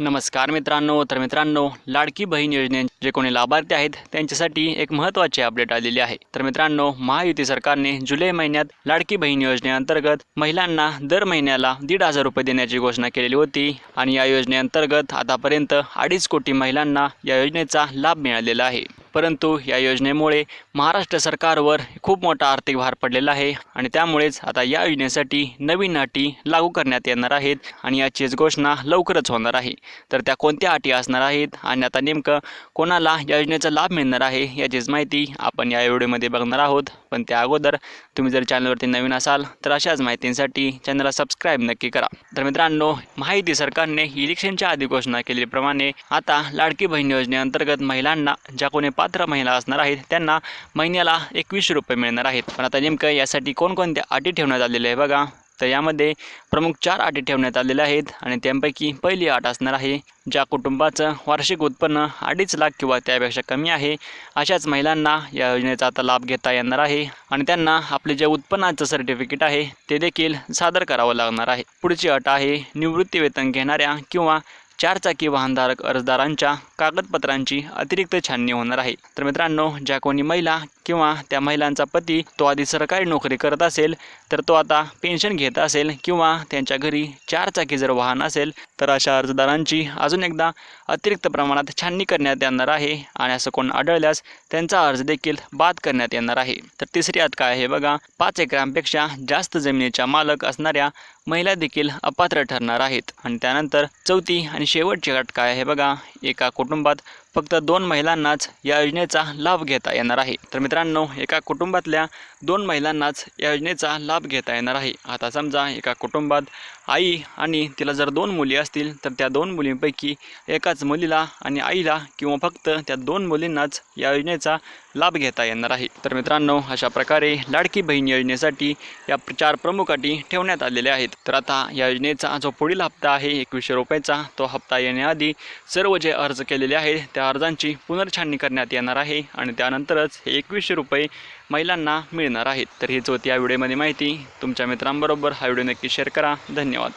नमस्कार मित्रांनो. तर मित्रांनो लाडकी बहीण योजने जे कोणी लाभार्थी आहेत त्यांच्यासाठी एक महत्त्वाची अपडेट आलेली आहे. तर मित्रांनो महायुती सरकारने जुलै महिन्यात लाडकी बहीण योजनेअंतर्गत महिलांना दर महिन्याला दीड हजार रुपये देण्याची घोषणा केलेली होती आणि या योजनेअंतर्गत आतापर्यंत अडीच कोटी महिलांना या योजनेचा लाभ मिळालेला आहे. परंतु या योजनेमुळे महाराष्ट्र सरकारवर खूप मोठा आर्थिक भार पडलेला आहे आणि त्यामुळेच आता या योजनेसाठी नवीन अटी लागू करण्यात येणार आहेत आणि याचीच घोषणा लवकरच होणार आहे. तर त्या कोणत्या अटी असणार आहेत आणि आता नेमकं कोणाला या योजनेचा लाभ मिळणार आहे याचीच माहिती आपण या व्हिडिओमध्ये बघणार आहोत. पण त्या अगोदर तुम्ही जर चॅनलवरती नवीन असाल तर अशाच माहितींसाठी चॅनलला सबस्क्राईब नक्की करा. तर मित्रांनो माहिती सरकारने इलेक्शनच्या आधी घोषणा केल्याप्रमाणे आता लाडकी बहीण योजनेअंतर्गत महिलांना ज्या कोणी पात्र महिला असणार आहेत. त्यांना महिन्याला एकवीसशे रुपये मिळणार आहेत. पण आता नेमकं यासाठी कोणकोणत्या अटी ठेवण्यात आलेल्या आहे बघा. तर यामध्ये प्रमुख चार अटी ठेवण्यात आलेल्या आहेत आणि त्यांपैकी पहिली अट असणार आहे ज्या कुटुंबाचं वार्षिक उत्पन्न अडीच लाख किंवा त्यापेक्षा कमी आहे. अशाच महिलांना या योजनेचा आता लाभ घेता येणार आहे आणि त्यांना आपले जे उत्पन्नाचं सर्टिफिकेट आहे ते देखील सादर करावं लागणार आहे. पुढची अट आहे निवृत्ती वेतन घेणाऱ्या किंवा चारचाकी वाहनधारक अर्जदारांच्या कागदपत्रांची अतिरिक्त छाननी होणार आहे. तर मित्रांनो ज्या कोणी महिला किंवा त्या महिलांचा पती तो आधी सरकारी नोकरी करत असेल तर तो आता पेन्शन घेत असेल किंवा त्यांच्या घरी चारचाकी जर वाहन असेल तर अशा अर्जदारांची अजून एकदा अतिरिक्त प्रमाणात छाननी करण्यात येणार आहे आणि असं कोण आढळल्यास त्यांचा अर्ज देखील बाद करण्यात येणार आहे. तर तिसरी अट काय आहे बघा पाच एकरांपेक्षा जास्त जमिनीच्या मालक असणाऱ्या महिला देखील अपात्र ठरणार आहेत. आणि त्यानंतर चौथी आणि शेवटची अट काय आहे बघा एका कुटुंबात फक्त दोन महिलांनाच या योजनेचा लाभ घेता येणार आहे. तर मित्रांनो एका कुटुंबातल्या दोन महिलांनाच या योजनेचा लाभ घेता येणार आहे. आता समजा एका कुटुंबात आई आणि तिला जर दोन मुली असतील तर त्या दोन मुलींपैकी एकाच मुलीला आणि आईला किंवा फक्त त्या दोन मुलींनाच या योजनेचा लाभ घेता येणार आहे. तर मित्रांनो अशा प्रकारे लाडकी बहीण योजनेसाठी या चार प्रमुख अटी ठेवण्यात आलेल्या आहेत. तर आता या योजनेचा जो पुढील हप्ता आहे एकवीसशे रुपयाचा तो हप्ता येण्याआधी सर्व जे अर्ज केलेले आहेत त्या अर्जांची पुनर्छाननी करण्यात येणार आहे आणि त्यानंतरच हे एकवीसशे रुपये महिलांना मिळणार आहेत. तर हीच होती या व्हिडिओमध्ये माहिती. तुमच्या मित्रांबरोबर हा व्हिडिओ नक्की शेअर करा. धन्यवाद.